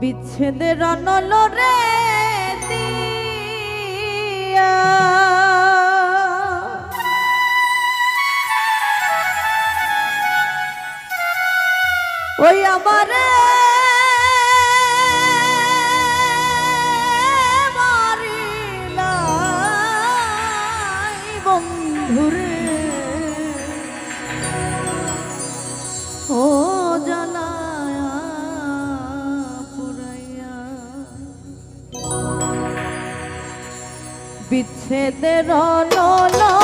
বিচ্ছেদের অনল রে দিয়া। ওই আমারে বিচ্ছেদের নলরে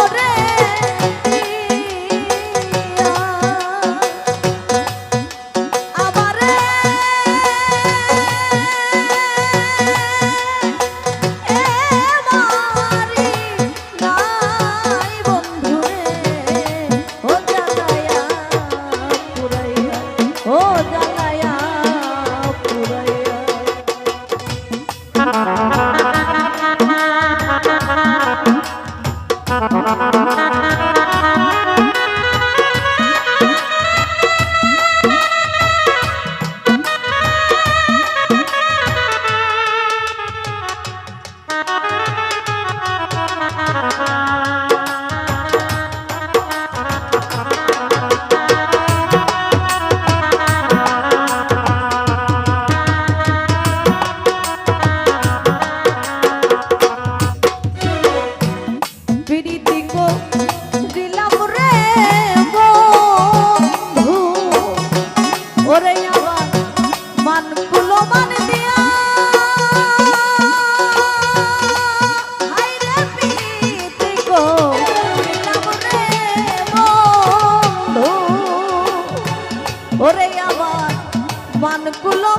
মান কুলো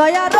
Soy arroz.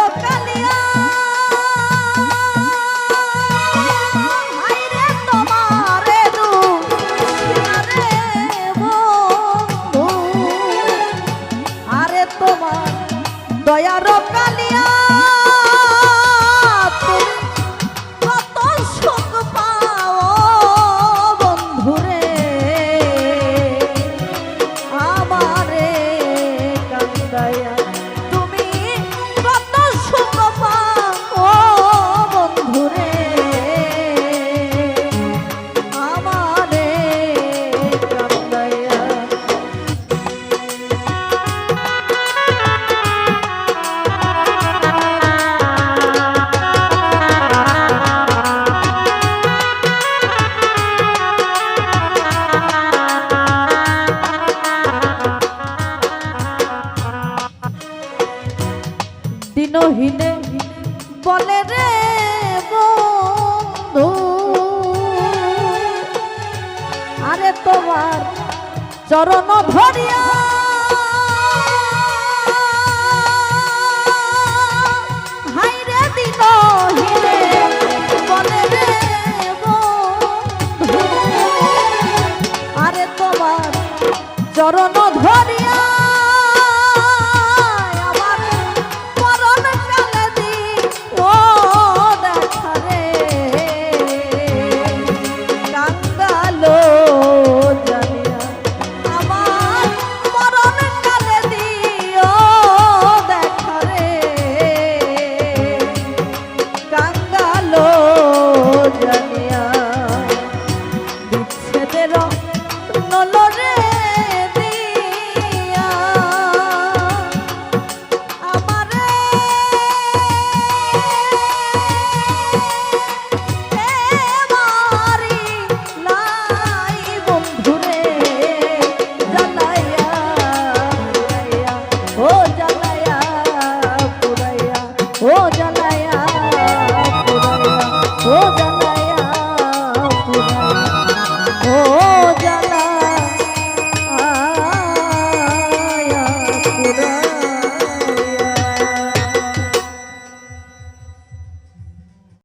বাবার চরণ ভরিয়া। হাইরে দিন হিরে বলে রে আরে তোমার চরণ ধরিয়া